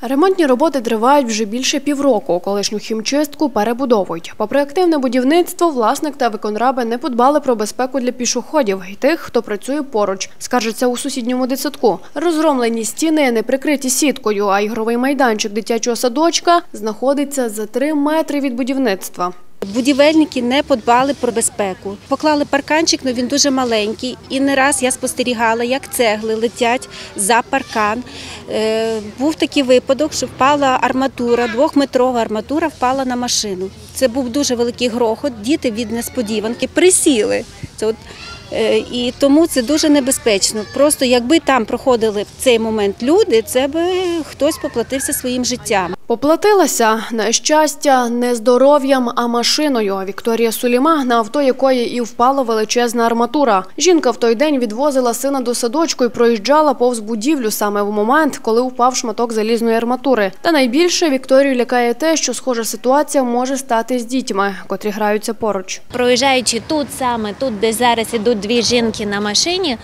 Ремонтні роботи тривають вже більше півроку. Колишню хімчистку перебудовують. Попри активне будівництво, власник та виконраби не подбали про безпеку для пішоходів і тих, хто працює поруч. Скаржиться у сусідньому дитсадку. Розгромлені стіни не прикриті сіткою, а ігровий майданчик дитячого садочка знаходиться за три метри від будівництва. Будівельники не подбали про безпеку. Поклали парканчик, але він дуже маленький. І не раз я спостерігала, як цегли летять за паркан. Е, був такий випадок, що впала арматура, двохметрова арматура впала на машину. Це був дуже великий грохот. Діти від несподіванки присіли. Це от, е, і тому це дуже небезпечно. Просто якби там проходили в цей момент люди, це би хтось поплатився своїм життям. Поплатилася на щастя не здоров'ям, а машиною. Вікторія Суліма, на авто якої і впала величезна арматура. Жінка в той день відвозила сина до садочку і проїжджала повз будівлю саме в момент, коли впав шматок залізної арматури. Та найбільше Вікторію лякає те, що схожа ситуація може стати з дітьми, котрі граються поруч. Проїжджаючи тут саме, тут, де зараз ідуть дві жінки на машині.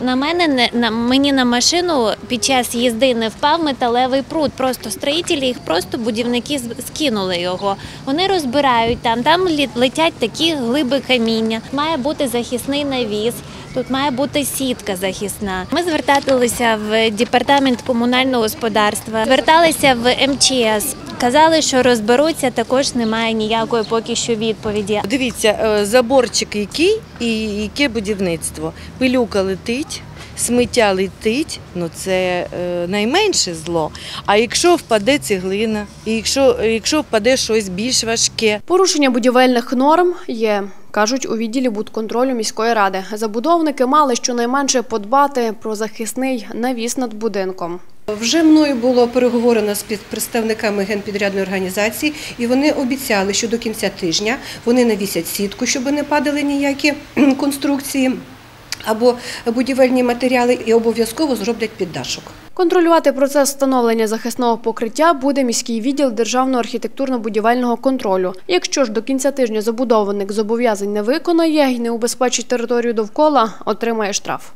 На мене не на мені на машину під час їзди не впав металевий пруд. Просто строїтелі їх просто будівники скинули його. Вони розбирають там, там летять такі глиби каміння. Має бути захисний навіс. Тут має бути сітка захисна. Ми зверталися в департамент комунального господарства, зверталися в МЧС. Казали, що розберуться, також немає ніякої поки що відповіді. Дивіться, е, заборчик який і яке будівництво. Пилюка летить, сміття летить, ну це е, найменше зло. А якщо впаде цеглина, і якщо, якщо впаде щось більш важке, Порушення будівельних норм є. Кажуть у відділі будконтролю міської ради. Забудовники мали щонайменше подбати про захисний навіс над будинком. Вже мною було переговорено з представниками генпідрядної організації, і вони обіцяли, що до кінця тижня вони навісять сітку, щоб не падали ніякі конструкції або будівельні матеріали, і обов'язково зроблять піддашок. Контролювати процес встановлення захисного покриття буде міський відділ державного архітектурно-будівельного контролю. Якщо ж до кінця тижня забудовник зобов'язань не виконає і не убезпечить територію довкола, отримає штраф.